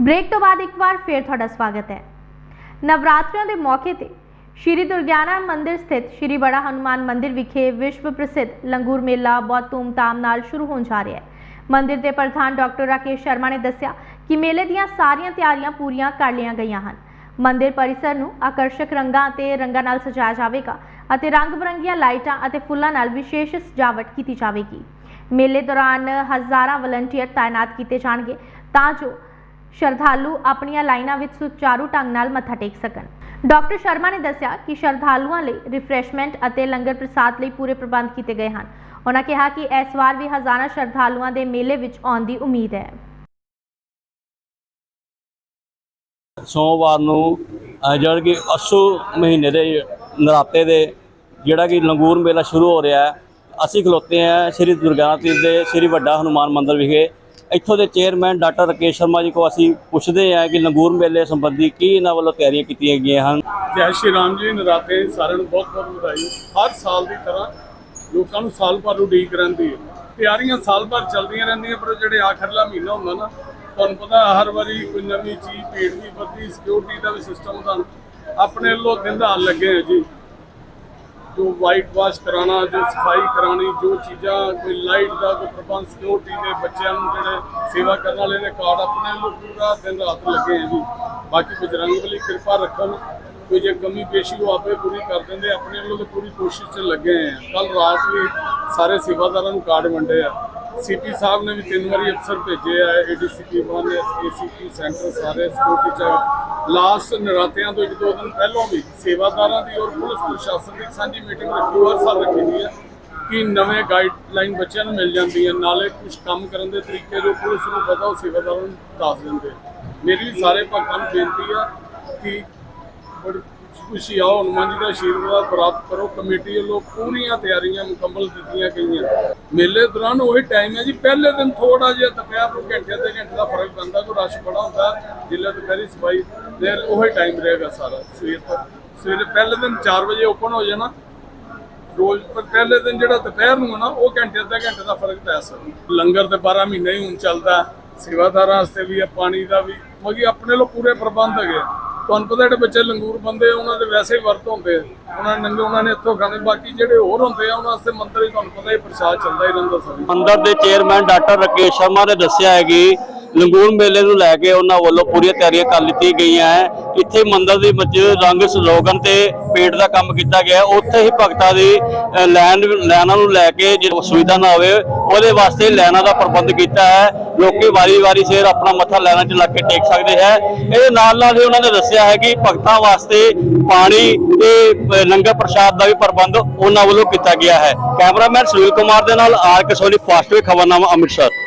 Break ਤੋਂ ਬਾਅਦ ਇੱਕ ਵਾਰ ਫੇਰ ਤੁਹਾਡਾ ਸਵਾਗਤ ਹੈ। ਨਵਰਾਤਰਿਆਂ ਦੇ ਮੌਕੇ ਤੇ ਸ਼੍ਰੀ ਦੁਰਗਿਆਨਾ ਮੰਦਿਰ ਸਥਿਤ ਸ਼੍ਰੀ ਬੜਾ ਹਨੂਮਾਨ ਮੰਦਿਰ ਵਿਖੇ ਵਿਸ਼ਵ ਪ੍ਰਸਿੱਧ ਲੰਗੂਰ ਮੇਲਾ ਬਹੁਤ ਧੂਮਧਾਮ ਨਾਲ ਸ਼ੁਰੂ ਹੋਣ ਜਾ ਰਿਹਾ ਹੈ। ਮੰਦਿਰ ਦੇ ਪ੍ਰਧਾਨ ਡਾਕਟਰ ਰਾਕੇਸ਼ ਸ਼ਰਮਾ ਨੇ ਦੱਸਿਆ ਕਿ ਮੇਲੇ ਦੀਆਂ ਸਾਰੀਆਂ ਤਿਆਰੀਆਂ ਪੂਰੀਆਂ ਕਰ ਲਈਆਂ ਗਈਆਂ ਹਨ। ਮੰਦਿਰ ਪਰਿਸਰ ਨੂੰ ਆਕਰਸ਼ਕ ਰੰਗਾਂ ਅਤੇ ਰੰਗਾਂ ਨਾਲ ਸਜਾਇਆ ਜਾਵੇਗਾ ਅਤੇ ਰੰਗ-ਬਰੰਗੀਆਂ ਲਾਈਟਾਂ ਅਤੇ ਫੁੱਲਾਂ ਨਾਲ ਵਿਸ਼ੇਸ਼ ਸਜਾਵਟ ਕੀਤੀ ਜਾਵੇਗੀ। ਮੇਲੇ ਦੌਰਾਨ ਹਜ਼ਾਰਾਂ ਵਲੰਟੀਅਰ ਤਾਇਨਾਤ ਕੀਤੇ ਜਾਣਗੇ ਤਾਂ ਜੋ ਸ਼ਰਧਾਲੂ ਆਪਣੀਆਂ ਲਾਈਨਾਂ ਵਿੱਚ ਸੁਚਾਰੂ ਢੰਗ ਨਾਲ ਮੱਥਾ ਟੇਕ ਸਕਣ। ਡਾਕਟਰ ਸ਼ਰਮਾ ਨੇ ਦੱਸਿਆ ਕਿ ਸ਼ਰਧਾਲੂਆਂ ਲਈ ਰਿਫਰੈਸ਼ਮੈਂਟ ਅਤੇ ਲੰਗਰ ਪ੍ਰਸਾਦ ਲਈ ਪੂਰੇ ਪ੍ਰਬੰਧ ਕੀਤੇ ਗਏ ਹਨ। ਉਹਨਾਂ ਕਿਹਾ ਕਿ ਇਸ ਵਾਰ ਵੀ ਹਜ਼ਾਰਾਂ ਸ਼ਰਧਾਲੂਆਂ ਦੇ ਮੇਲੇ ਵਿੱਚ ਆਉਣ ਦੀ ਉਮੀਦ ਹੈ। ਸੋਮਵਾਰ ਨੂੰ ਜਿਹੜਾ ਕਿ ਅਸੂ ਮਹੀਨੇ ਦੇ ਨਰਾਤੇ ਦੇ ਜਿਹੜਾ ਕਿ ਲੰਗੂਰ ਮੇਲਾ ਸ਼ੁਰੂ ਹੋ ਰਿਹਾ ਹੈ, ਅਸੀਂ ਖਲੋਤੇ ਹਾਂ ਸ੍ਰੀ ਦੁਰਗਿਆਨਾ ਦੇ ਸ੍ਰੀ ਵੱਡਾ ਹਨੂਮਾਨ ਮੰਦਿਰ ਵਿਖੇ। ਇੱਥੋਂ ਦੇ ਚੇਅਰਮੈਨ ਡਾਕਟਰ ਰਕੇਸ਼ ਸ਼ਰਮਾ ਜੀ ਕੋ ਅਸੀਂ ਪੁੱਛਦੇ ਹਾਂ ਕਿ ਲੰਗੂਰ ਮੇਲੇ ਸੰਬੰਧੀ ਕੀ ਇਹਨਾਂ ਵੱਲੋਂ ਤਿਆਰੀਆਂ ਕੀਤੀਆਂ ਗਈਆਂ ਹਨ? ਜੈ ਸ਼੍ਰੀ ਰਾਮ ਜੀ, ਨਰਾਤੇ ਸਾਰਿਆਂ ਨੂੰ ਬਹੁਤ ਬਹੁਤ ਵਧਾਈ। ਹਰ ਸਾਲ ਦੀ ਤਰ੍ਹਾਂ ਲੋਕਾਂ ਨੂੰ ਸਾਲ ਭਰ ਉਡੀਕ ਰਹਿੰਦੀ ਹੈ। ਤਿਆਰੀਆਂ ਸਾਲ ਭਰ ਚੱਲਦੀਆਂ ਰਹਿੰਦੀਆਂ, ਪਰ ਜਿਹੜੇ ਆਖਰਲਾ ਮਹੀਨਾ ਹੁੰਦਾ ਨਾ, ਤੁਹਾਨੂੰ ਪਤਾ ਹਰ ਵਾਰੀ ਕੋਈ ਨਵੀਂ ਚੀਜ਼, ਭੀੜ ਵੀ ਵੱਧਦੀ ਸਿਕਿਉਰਿਟੀ ਦਾ ਵੀ ਸਿਸਟਮ ਤੁਹਾਨੂੰ ਆਪਣੇ ਵੱਲੋਂ ਧਿਆਨ ਲੱਗੇ ਹੈ ਜੀ। ਜੋ ਵਾਈਟ ਵਾਸ਼ ਕਰਾਉਣਾ ਜੋ ਸਫ਼ਾਈ ਕਰਾਉਣੀ ਜੋ ਚੀਜ਼ਾਂ, ਕੋਈ ਲਾਈਟ ਦਾ ਕੋਈ ਪ੍ਰਬੰਧ ਸਿਕਿਉਰਿਟੀ ਦੇ ਬੱਚਿਆਂ ਨੂੰ ਜਿਹੜੇ ਸੇਵਾ ਕਰਨ ਵਾਲੇ ਨੇ ਕਾਰਡ ਆਪਣੇ ਵੱਲੋਂ ਪੂਰਾ ਦਿਨ ਰਾਤ ਲੱਗੇ ਹੈ ਜੀ। ਬਾਕੀ ਬਜਰੰਗ ਬਲੀ ਕਿਰਪਾ ਰੱਖਣ, ਕੋਈ ਜੇ ਕਮੀ ਪੇਸ਼ੀ ਉਹ ਆਪੇ ਪੂਰੀ ਕਰ ਦਿੰਦੇ ਆਪਣੇ ਵੱਲੋਂ ਤਾਂ ਪੂਰੀ ਕੋਸ਼ਿਸ਼ 'ਚ ਲੱਗੇ ਆ। ਕੱਲ ਰਾਤ ਵੀ ਸਾਰੇ ਸੇਵਾਦਾਰਾਂ ਨੂੰ ਕਾਰਡ ਵੰਡੇ ਆ। ਸੀਪੀ ਸਾਹਿਬ ਨੇ ਵੀ ਤਿੰਨ ਵਾਰੀ ਅਫਸਰ ਭੇਜੇ ਆ ਏਡੀਸੀਪੀ ਵਨ ਏਸੀਪੀ ਸੈਂਟਰ ਸਾਰੇ ਸਿਕਿਉਰਿਟੀ ਚ ਲਾਸਟ ਨਰਾਤਿਆਂ ਤੋਂ ਇੱਕ ਦੋ ਦਿਨ ਪਹਿਲਾਂ ਵੀ ਸੇਵਾਦਾਰਾਂ ਦੀ ਔਰ ਪੁਲਿਸ ਪ੍ਰਸ਼ਾਸਨ ਦੀ ਸਾਂਝੀ ਮੀਟਿੰਗ ਰੱਖੀ ਹਰ ਸਾਲ ਰੱਖੀ ਦੀ ਹੈ ਕਿ ਨਵੇਂ ਗਾਈਡਲਾਈਨ ਬੱਚਿਆਂ ਨੂੰ ਮਿਲ ਜਾਂਦੀ ਹੈ ਨਾਲੇ ਕੁਝ ਕੰਮ ਕਰਨ ਦੇ ਤਰੀਕੇ ਜੋ ਪੁਲਿਸ ਨੂੰ ਪਤਾ, ਉਹ ਸੇਵਾਦਾਰਾਂ ਨੂੰ ਦੱਸ ਦਿੰਦੇ। ਮੇਰੀ ਸਾਰੇ ਭਗਤਾਂ ਨੂੰ ਬੇਨਤੀ ਆ ਕਿ ਤੁਸੀਂ ਆਓ, ਹਨੂੰਮਾਨ ਜੀ ਦਾ ਆਸ਼ੀਰਵਾਦ ਪ੍ਰਾਪਤ ਕਰੋ। ਕਮੇਟੀ ਵੱਲੋਂ ਪੂਰੀਆਂ ਤਿਆਰੀਆਂ ਮੁਕੰਮਲ ਕੀਤੀਆਂ ਗਈਆਂ। ਮੇਲੇ ਦੌਰਾਨ ਉਹੀ ਟਾਈਮ ਹੈ ਜੀ, ਪਹਿਲੇ ਦਿਨ ਥੋੜਾ ਜਿਹਾ ਦੁਪਹਿਰ ਨੂੰ ਘੰਟੇ ਅੱਧੇ ਘੰਟੇ ਦਾ ਫ਼ਰਕ ਪੈਂਦਾ, ਕੋਈ ਰਸ਼ ਬੜਾ ਹੁੰਦਾ। ਜਿੱਲੇ ਦੁਪਹਿਰੀ ਸਫ਼ਾਈ ਫਿਰ ਉਹੀ ਟਾਈਮ ਰਹੇਗਾ ਸਾਰਾ। ਸਵੇਰ ਤੋਂ ਸਵੇਰੇ ਪਹਿਲੇ ਦਿਨ 4 ਵਜੇ ਓਪਨ ਹੋ ਜਾਣਾ। ਰੋਜ਼ ਪਰ ਪਹਿਲੇ ਦਿਨ ਜਿਹੜਾ ਦੁਪਹਿਰ ਨੂੰ ਹੈ ਨਾ, ਉਹ ਘੰਟੇ ਅੱਧੇ ਘੰਟੇ ਦਾ ਫ਼ਰਕ ਪੈ ਸਕਦਾ। ਲੰਗਰ ਤੇ 12 ਮਹੀਨੇ ਹੀ ਹੁਣ ਚੱਲਦਾ। ਸੇਵਾਦਾਰਾਂ ਵਾਸਤੇ ਵੀ ਹੈ ਪਾਣੀ ਦਾ ਵੀ। ਮਗੀ ਆਪਣੇ ਲੋ ਪੂਰੇ ਪ੍ਰਬੰਧ ਹੈਗੇ ਆ। ਤੁਹਾਨੂੰ ਪਤਾ ਜਿਹੜੇ ਬੱਚੇ ਲੰਗੂਰ ਬੰਦੇ ਉਹਨਾਂ ਦੇ ਵੈਸੇ ਹੀ ਵਰਤ ਹੁੰਦੇ ਆ। ਉਹਨਾਂ ਨੇ ਨੰਗੇ, ਉਹਨਾਂ ਨੇ ਇੱਥੋਂ ਖਾਣੇ, ਬਾਕੀ ਜਿਹੜੇ ਹੋਰ ਹੁੰਦੇ ਆ, ਉਹਨਾਂ ਵਾਸਤੇ ਮੰਦਰ ਹੀ ਤੁਹਾਨੂੰ ਪਤਾ ਹੀ ਪ੍ਰਸ਼ਾਦ ਚੱਲਦਾ ਹੀ ਰਹਿੰਦਾ ਸਾਰੀ ਮੰਦਿਰ ਦੇ ਚੇਅਰਮੈਨ ਡਾਕਟਰ ਰਕੇਸ਼ ਸ਼ਰਮਾ ਨੇ ਦੱਸਿਆ ਹੈ ਕਿ ਲੰਗੂਰ ਮੇਲੇ ਨੂੰ ਲੈ ਕੇ ਉਹਨਾਂ ਵੱਲੋਂ ਪੂਰੀਆਂ ਤਿਆਰੀਆਂ ਕਰ ਲਿੱਤੀਆਂ ਗਈਆਂ ਹੈ। ਇੱਥੇ ਮੰਦਰ ਦੇ ਵਿੱਚ ਰੰਗ ਸਲੋਗਨ ਤੇ ਪੇਟ ਦਾ ਕੰਮ ਕੀਤਾ ਗਿਆ ਉੱਥੇ ਹੀ ਭਗਤਾਂ ਦੀ ਲੈਣ ਲਾਈਨ ਨੂੰ ਲੈ ਕੇ ਜੇ ਸੁਵਿਧਾ ਨਾ ਹੋਵੇ ਉਹਦੇ ਵਾਸਤੇ ਲਾਈਨਾਂ ਦਾ ਪ੍ਰਬੰਧ ਕੀਤਾ ਹੈ। ਲੋਕੀ ਵਾਰੀ-ਵਾਰੀ ਸਿਰ ਆਪਣਾ ਮੱਥਾ ਲਾਈਨਾਂ 'ਚ ਲੱਗ ਕੇ ਟੇਕ ਸਕਦੇ ਹੈ। ਇਹਦੇ ਨਾਲ ਨਾਲ ਹੀ ਉਹਨਾਂ ਨੇ ਦੱਸਿਆ ਹੈ ਕਿ ਭਗਤਾਂ ਵਾਸਤੇ ਪਾਣੀ ਤੇ ਅ, ਲੰਗਰ ਪ੍ਰਸ਼ਾਦ ਦਾ ਵੀ ਪ੍ਰਬੰਧ ਉਹਨਾਂ ਵੱਲੋਂ ਕੀਤਾ ਗਿਆ ਹੈ। ਕੈਮਰਾਮੈਨ ਸੁਨੀਲ ਕੁਮਾਰ ਦੇ ਨਾਲ ਆਰ ਕੇ ਸੋਨੀ ਫਾਸਟਵੇ ਖਬਰਨਾਮਾ ਅੰਮ੍ਰਿਤਸਰ।